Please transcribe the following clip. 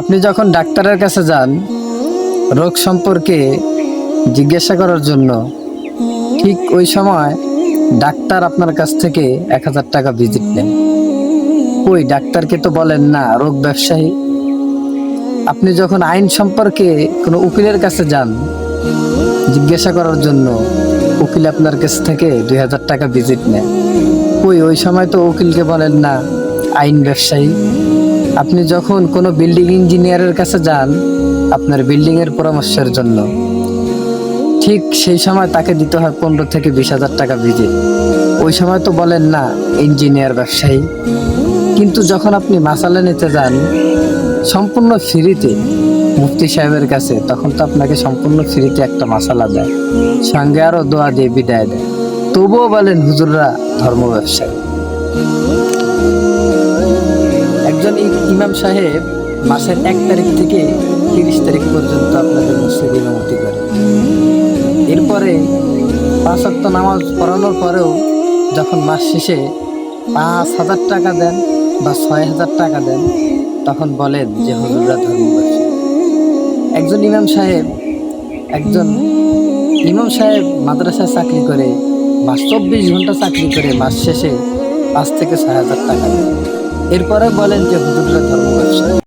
আপনি যখন ডাক্তারের কাছে যান, রোগ সম্পর্কে জিজ্ঞাসা করার জন্য, ঠিক ওই সময় ডাক্তার আপনার কাছ থেকে এক হাজার টাকা ভিজিট নেন। ওই ডাক্তারকে তো বলেন না, রোগ ব্যবসায়ী। আপনি যখন আইন সম্পর্কে কোনো উকিলের কাছে যান, জিজ্ঞাসা করার জন্য উকিল আপনার কাছ থেকে দুই হাজার টাকা ভিজিট নেন ওই ওই সময় তো উকিলকে বলেন না, আইন ব্যবসায়ী। আপনি যখন কোনো বিল্ডিং ইঞ্জিনিয়ারের কাছে যান, আপনার বিল্ডিংয়ের পরামর্শের জন্য। ঠিক সেই সময় তাকে দিতে হয় পনেরো থেকে বিশ হাজার টাকা ভিজিট ওই সময় তো বলেন না ইঞ্জিনিয়ার ব্যবসায়ী। কিন্তু যখন আপনি মাসালা নিতে যান, সম্পূর্ণ ফ্রিতে, মুফতি সাহেবের কাছে, তখন তো আপনাকে সম্পূর্ণ ফ্রিতে একটা মাসালা দেয়। সঙ্গে আরও দোয়া দিয়ে বিদায় দেয়। তবুও বলেন, হুজুররা ধর্ম ব্যবসায়ী। একজন ইমাম সাহেব মাসের এক তারিখ থেকে তিরিশ তারিখ পর্যন্ত আপনাদের মসজিদ ইমামতি করে এরপরে পাঁচ অক্ট নামাজ পড়ানোর পরেও যখন মাস শেষে পাঁচ হাজার টাকা দেন বা ছয় হাজার টাকা দেন, তখন বলেন যে, হুজুররা ধর্ম ব্যবসায়ী একজন ইমাম সাহেব, একজন ইমাম সাহেব মাদ্রাসায় চাকরি করে মাস চব্বিশ ঘণ্টা চাকরি করে মাস শেষে পাঁচ থেকে ছয় হাজার টাকা দেন। এরপরে বলেন যে হুজুররা ধর্ম ব্যবসায়ী